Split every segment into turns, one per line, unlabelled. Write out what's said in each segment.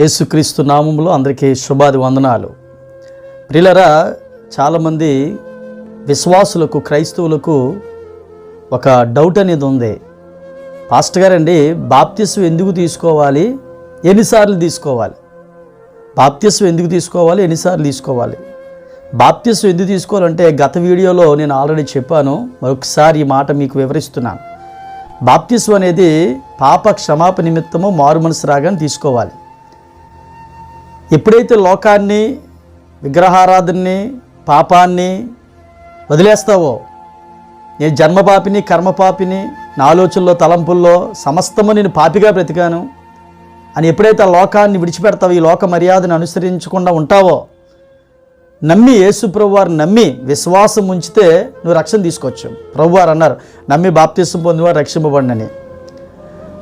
యేసుక్రీస్తు నామములో అందరికీ శుభాది వందనాలు. ప్రిలరా చాలామంది విశ్వాసులకు క్రైస్తవులకు ఒక డౌట్ అనేది ఉంది. పాస్టర్ గారండి బాప్తిస్వం ఎందుకు తీసుకోవాలి? ఎన్నిసార్లు తీసుకోవాలి? బాప్తిస్వం ఎందుకు తీసుకోవాలి? ఎన్నిసార్లు తీసుకోవాలి? బాప్తిస్వం ఎందుకు తీసుకోవాలంటే గత వీడియోలో నేను ఆల్రెడీ చెప్పాను. మరొకసారి ఈ మాట మీకు వివరిస్తున్నాను. బాప్తిస్వం అనేది పాప క్షమాపణ నిమిత్తము మారు మనసు రాగానే తీసుకోవాలి. ఎప్పుడైతే లోకాన్ని విగ్రహారాధనని పాపాన్ని వదిలేస్తావో నేను జన్మపాపిని కర్మపాపిని నా ఆలోచనలో తలంపుల్లో సమస్తము నేను పాపిగా బ్రతికాను. అని ఎప్పుడైతే ఆ లోకాన్ని విడిచిపెడతావో ఈ లోక మర్యాదను అనుసరించకుండా ఉంటావో నమ్మి యేసు ప్రభువారు నమ్మి విశ్వాసం ఉంచితే నువ్వు రక్షణ తీసుకోవచ్చు. ప్రభువారు అన్నారు నమ్మి బాప్తీసం పొందివారు రక్షింపబడినని.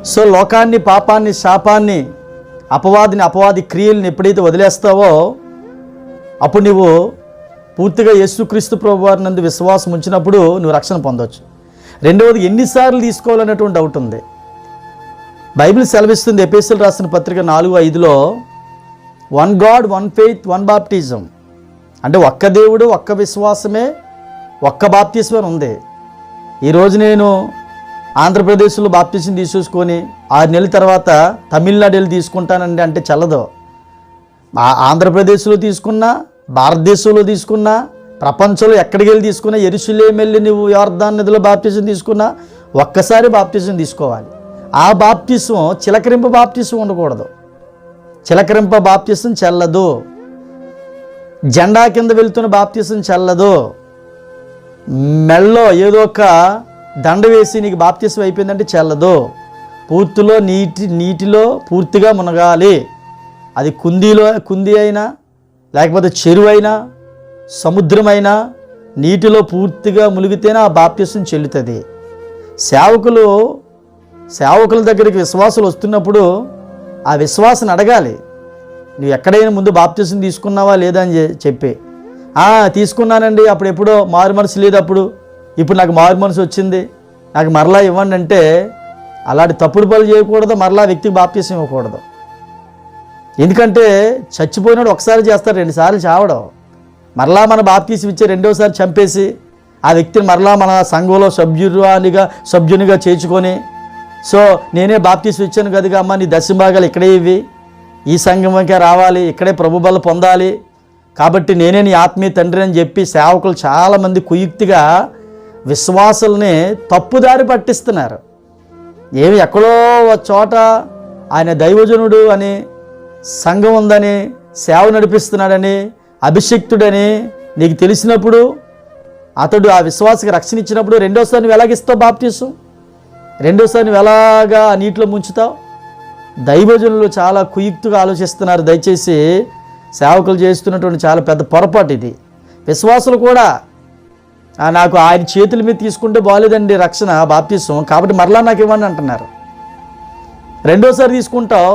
సో లోకాన్ని పాపాన్ని శాపాన్ని అపవాదిని అపవాది క్రియల్ని ఎప్పుడైతే వదిలేస్తావో అప్పుడు నువ్వు పూర్తిగా యేసుక్రీస్తు ప్రభు వారి నందు విశ్వాసం ఉంచినప్పుడు నువ్వు రక్షణ పొందవచ్చు రెండవది ఎన్నిసార్లు తీసుకోవాలనేటువంటి డౌట్ ఉంది. బైబిల్ సెలవిస్తుంది ఎపిఎస్ఎల్ రాసిన పత్రిక నాలుగు ఐదులో one god one faith one baptism అంటే ఒక్క దేవుడు ఒక్క విశ్వాసమే ఒక్క బాప్తిస్మే ఉంది. ఈరోజు నేను ఆంధ్రప్రదేశ్లో బాప్తిజం తీసేసుకొని ఆరు నెలల తర్వాత తమిళనాడు వెళ్ళి తీసుకుంటానండి అంటే చల్లదు. ఆంధ్రప్రదేశ్లో తీసుకున్నా భారతదేశంలో తీసుకున్నా ప్రపంచంలో ఎక్కడికి వెళ్ళి తీసుకున్నా ఎరుసలేం వెళ్ళి నువ్వు యోర్దాన్ నదిలో బాప్తిజం తీసుకున్నా ఒక్కసారి బాప్తిజం తీసుకోవాలి. ఆ బాప్తిసం చిలకరింప బాప్తిసం ఉండకూడదు. చిలకరింప బాప్తిసం చెల్లదు. జెండా కింద వెళ్తున్న బాప్తిసం చెల్లదు. మెళ్ళో ఏదో ఒక దండ వేసి నీకు బాప్తిసం అయిపోయిందంటే చెల్లదు. పూర్తిలో నీటి నీటిలో పూర్తిగా మునగాలి. అది కుందీలో కుంది అయినా లేకపోతే చెరువు అయినా సముద్రమైనా నీటిలో పూర్తిగా మునిగితేనే ఆ బాప్తిసం చెల్లుతుంది. సేవకులు సేవకుల దగ్గరికి విశ్వాసులు వస్తున్నప్పుడు ఆ విశ్వాసం అడగాలి నువ్వు ఎక్కడైనా ముందు బాప్తిసం తీసుకున్నావా లేదా? అని చెప్పి. తీసుకున్నానండి. అప్పుడు ఎప్పుడో మారు మనసు లేదు అప్పుడు ఇప్పుడు నాకు మారు మనసు వచ్చింది. నాకు మరలా ఇవ్వండి అంటే అలాంటి తప్పుడు పనులు చేయకూడదు మరలా వ్యక్తికి బాప్తీసం ఇవ్వకూడదు. ఎందుకంటే చచ్చిపోయినాడు ఒకసారి చేస్తారు రెండుసార్లు చావడం. మరలా మన బాప్తీసం ఇచ్చే రెండోసారి చంపేసి ఆ వ్యక్తిని మరలా మన సంఘంలో సభ్యురాలిగా సభ్యునిగా చేర్చుకొని సో నేనే బాప్తీసం ఇచ్చాను కదా అమ్మ నీ దశభాగాలు ఇక్కడే ఇవి ఈ సంఘంకే రావాలి ఇక్కడే ప్రభుబల పొందాలి. కాబట్టి నేనే నీ ఆత్మీయ తండ్రి అని చెప్పి సేవకులు చాలామంది కుయుక్తిగా విశ్వాసుల్ని తప్పుదారి పట్టిస్తున్నారు. ఏమి ఎక్కడో ఒక చోట ఆయన దైవజనుడు అని సంఘం ఉందని సేవ నడిపిస్తున్నాడని అభిషిక్తుడని నీకు తెలిసినప్పుడు అతడు ఆ విశ్వాసకి రక్షణ ఇచ్చినప్పుడు రెండోసారి నువ్వు ఎలాగిస్తావు బాప్తీసం? రెండోసారి నువ్వు ఎలాగా నీటిలో ముంచుతావు? దైవజనులు చాలా కుయుక్తుగా ఆలోచిస్తున్నారు. దయచేసి సేవకులు చేస్తున్నటువంటి చాలా పెద్ద పొరపాటు ఇది. విశ్వాసులు కూడా నాకు ఆయన చేతుల మీద తీసుకుంటే బాగాలేదండి రక్షణ బాప్తిసం. కాబట్టి మరలా నాకు ఇవ్వండి అంటున్నారు. రెండోసారి తీసుకుంటావు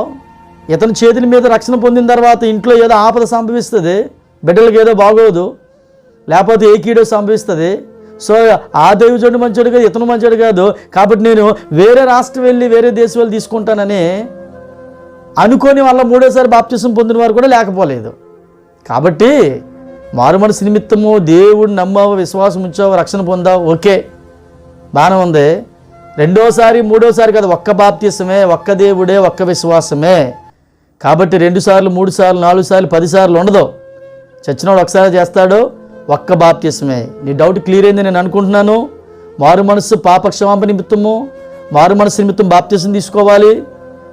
ఇతని చేతుల మీద రక్షణ పొందిన తర్వాత ఇంట్లో ఏదో ఆపద సంభవిస్తుంది బిడ్డలకి ఏదో బాగోదు లేకపోతే ఏ కీడో సంభవిస్తుంది. సో ఆ దైవజుడు మంచోడు కాదు ఇతను మంచోడు కాదు. కాబట్టి నేను వేరే రాష్ట్రం వెళ్ళి వేరే దేశం వెళ్ళి తీసుకుంటానని అనుకొని వాళ్ళ మూడోసారి బాప్తిసం పొందిన వారు కూడా లేకపోలేదు. కాబట్టి మారు మనసు నిమిత్తము దేవుడు నమ్మావు విశ్వాసం ఉంచావు రక్షణ పొందావు ఓకే. బాగానే ఉంది. రెండోసారి మూడోసారి కదా ఒక్క బాప్తిసమే ఒక్క దేవుడే ఒక్క విశ్వాసమే. కాబట్టి రెండు సార్లు మూడు సార్లు నాలుగు సార్లు పదిసార్లు ఉండదు. చచ్చినోడు ఒకసారి చేస్తాడు ఒక్క బాప్తీసమే. నీ డౌట్ క్లియర్ అయింది నేను అనుకుంటున్నాను. మారు మనస్సు పాపక్షమాప నిమిత్తము మారు మనసు నిమిత్తం బాప్తీసం తీసుకోవాలి.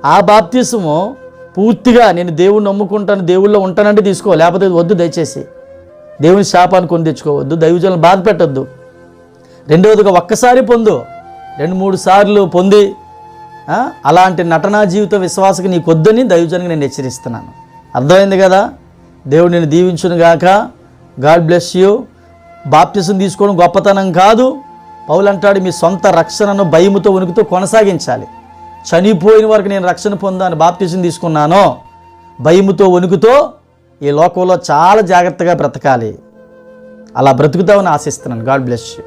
ఆ బాప్తిసము పూర్తిగా నేను దేవుణ్ణి నమ్ముకుంటాను దేవుళ్ళో ఉంటానంటే తీసుకో లేకపోతే వద్దు దయచేసి. దేవుని శాపాన్ని కొని తెచ్చుకోవద్దు దైవజనులు బాధ పెట్టద్దు. రెండవదిగా ఒక్కసారి పొందు రెండు మూడు సార్లు పొంది అలాంటి నటనా జీవిత విశ్వాసకి నీకు వద్దని దైవజనికి నేను హెచ్చరిస్తున్నాను. అర్థమైంది కదా? దేవుడు నేను దీవించును గాక. God bless you. బాప్తిసం తీసుకోవడం గొప్పతనం కాదు. పౌలంటాడు మీ సొంత రక్షణను భయముతో ఉనికితో కొనసాగించాలి. చనిపోయిన వరకు నేను రక్షణ పొందాను బాప్తిసం తీసుకున్నాను. భయముతో వణుకుతో ఈ లోకంలో చాలా జాగ్రత్తగా బ్రతకాలి. అలా బ్రతుకుతామని ఆశిస్తున్నాను. God bless you.